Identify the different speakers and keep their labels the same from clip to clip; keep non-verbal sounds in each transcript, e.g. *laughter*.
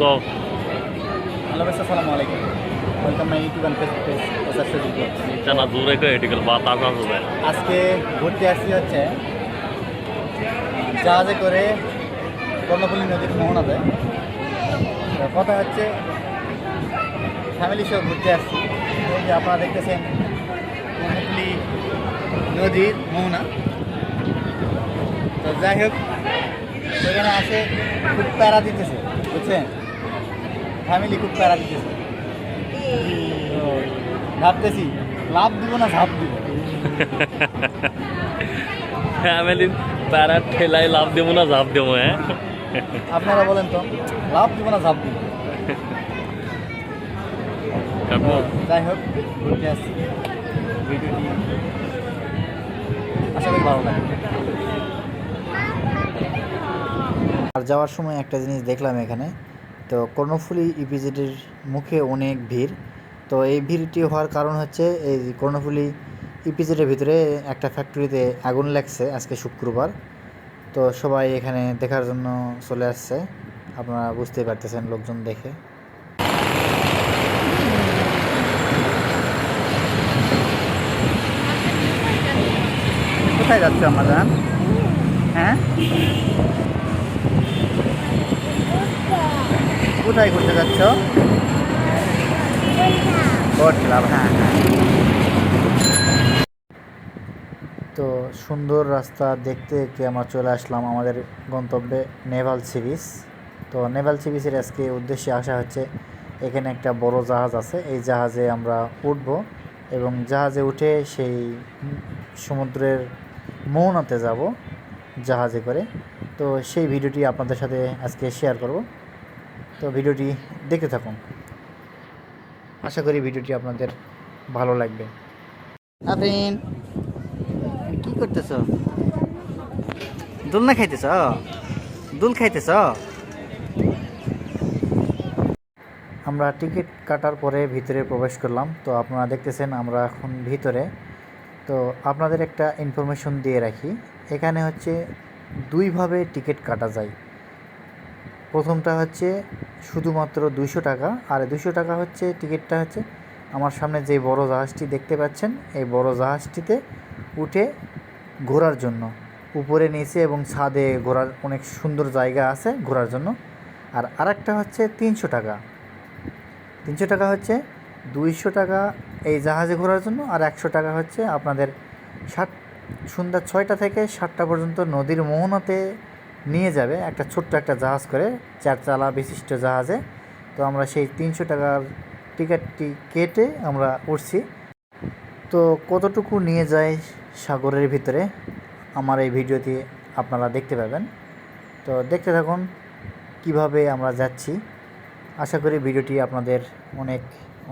Speaker 1: কও
Speaker 2: হ্যালো
Speaker 1: আলাইকুম। Welcome my YouTube and Facebook
Speaker 2: আজকে ঘুরতে আসছি হচ্ছে জাহাজে করে কর্ণফুলী নদীর মোহনাতে। কথা হচ্ছে ফ্যামিলি সহ ঘুরতে আসছি। যে আপনারা দেখতেছেন কর্ণফুলী নদীর মোহনা। তো যাই হোক সেখানে আসে খুব প্যারা দিতেছে বুঝছেন? ফ্যামিলি খুব প্যারা দিতেছে। তো ভাবতেছি লাভ দিব না ঝাঁপ দিব?
Speaker 1: ফ্যামিলি প্যারা ঠেলাই লাভ দেবো না ঝাঁপ দেবো হ্যাঁ?
Speaker 2: আপনারা বলেন তো লাভ দিব না ঝাঁপ দিব? যাই হোক ঘুরতে আসছি। ভিডিওটি আশা করি ভালো লাগবে। আর যাওয়ার সময় একটা জিনিস দেখলাম এখানে। তো কর্ণফুলী ইপিজেডের মুখে অনেক ভিড়। তো এই ভিড়টি হওয়ার কারণ হচ্ছে এই কর্ণফুলী ইপিজেডের ভিতরে একটা ফ্যাক্টরিতে আগুন লাগছে আজকে শুক্রবার। তো সবাই এখানে দেখার জন্য চলে আসছে। আপনারা বুঝতেই পারতেছেন লোকজন দেখে। কোথায় যাচ্ছ আমাদান হ্যাঁ? কোথায় ঘুরতে যাচ্ছ? বোট ক্লাব হ্যাঁ হ্যাঁ। তো সুন্দর রাস্তা দেখতে দেখতে আমরা চলে আসলাম আমাদের গন্তব্যে নেভাল সি বিচ তো নেভাল সি বিচের আজকে উদ্দেশ্যে আসা হচ্ছে এখানে একটা বড় জাহাজ আছে এই জাহাজে আমরা উঠব এবং জাহাজে উঠে সেই সমুদ্রের মৌনাতে যাব জাহাজে করে। তো সেই ভিডিওটি আপনাদের সাথে আজকে শেয়ার করব। তো ভিডিওটি দেখতে থাকুন। আশা করি ভিডিওটি আপনাদের ভালো লাগবে। আফরিন কি করতেছ? দোলনা খাইতেছ? দোল খাইতেছ? আমরা টিকিট কাটার পরে ভিতরে প্রবেশ করলাম। তো আপনারা দেখতেছেন আমরা এখন ভিতরে। তো আপনাদের একটা ইনফরমেশন দিয়ে রাখি। এখানে হচ্ছে দুইভাবে টিকিট কাটা যায়। প্রথমটা হচ্ছে শুধুমাত্র দুইশো টাকা। আর দুইশো টাকা হচ্ছে টিকিটটা হচ্ছে আমার সামনে যে বড় জাহাজটি দেখতে পাচ্ছেন, এই বড় জাহাজটিতে উঠে ঘোরার জন্য। উপরে, নিচে এবং ছাদে ঘোরার অনেক সুন্দর জায়গা আছে ঘোরার জন্য। আর আরেকটা হচ্ছে তিনশো টাকা। তিনশো টাকা হচ্ছে দুইশো টাকা এই জাহাজে ঘোরার জন্য, আর একশো টাকা হচ্ছে আপনাদের সাত, সন্ধ্যা ছয়টা থেকে সাতটা পর্যন্ত নদীর মোহনাতে নিয়ে যাবে একটা ছোট্ট একটা জাহাজ করে চার চালা বিশিষ্ট জাহাজে। তো আমরা সেই তিনশো টাকার টিকিটটি কেটে আমরা উঠছি। তো কতটুকু নিয়ে যায় সাগরের ভিতরে? আমার এই ভিডিওতে আপনারা দেখতে পাবেন। তো দেখতে থাকুন কীভাবে আমরা যাচ্ছি। আশা করি ভিডিওটি আপনাদের অনেক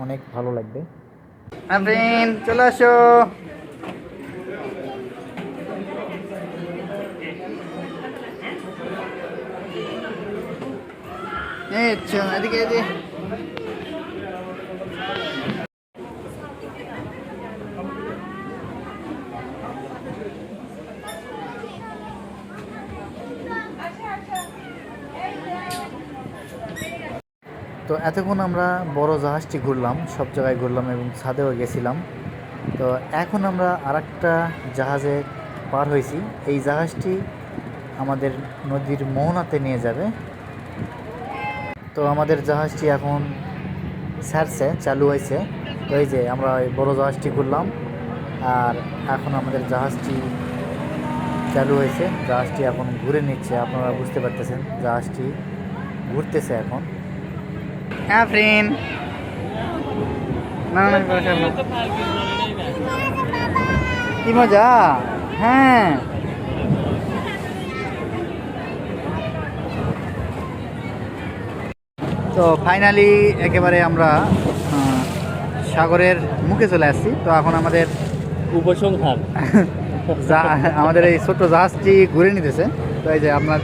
Speaker 2: অনেক ভালো লাগবে। চলে আসো। তো এতক্ষণ আমরা বড় জাহাজটি ঘুরলাম, সব জায়গায় ঘুরলাম এবং ছাদেও গেছিলাম। তো এখন আমরা আরেকটা জাহাজে পার হয়েছি। এই জাহাজটি আমাদের নদীর মোহনাতে নিয়ে যাবে। তো আমাদের জাহাজটি এখন ছাড়ছে চালু হয়েছে এই যে আমরা ওই বড় জাহাজটি ঘুরলাম আর এখন আমাদের জাহাজটি চালু হয়েছে জাহাজটি এখন ঘুরে নিচ্ছে আপনারা বুঝতে পারতেছেন জাহাজটি ঘুরতেছে এখন হ্যাঁ। কি মজা হ্যাঁ তো ফাইনালি একেবারে আমরা সাগরের মুখে চলে আসছি। তো এখন আমাদের
Speaker 1: উপসংহার। *laughs*
Speaker 2: যা- আমাদের এই ছোট্ট জাহাজটি ঘুরে নিতেছে। তো এই যে আপনার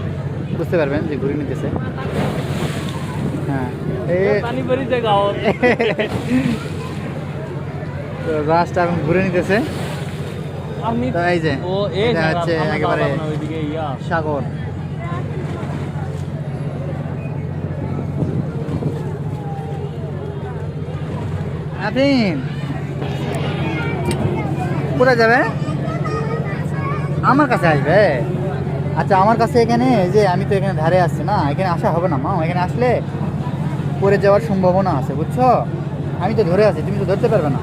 Speaker 2: বুঝতে পারবেন যে ঘুরে নিতেছে। হ্যাঁ তো জাহাজটা এখন ঘুরে নিতেছে। তো এই যে এটা হচ্ছে একেবারে সাগর। আফিন কোথায় যাবে? আমার কাছে আসবে? আচ্ছা আমার কাছে এখানে যে আমি তো এখানে ধারে আসছি না, এখানে আসা হবে না মা। এখানে আসলে পড়ে যাওয়ার সম্ভাবনা আছে, বুঝছ? আমি তো ধরে আছি, তুমি তো ধরতে পারবে না।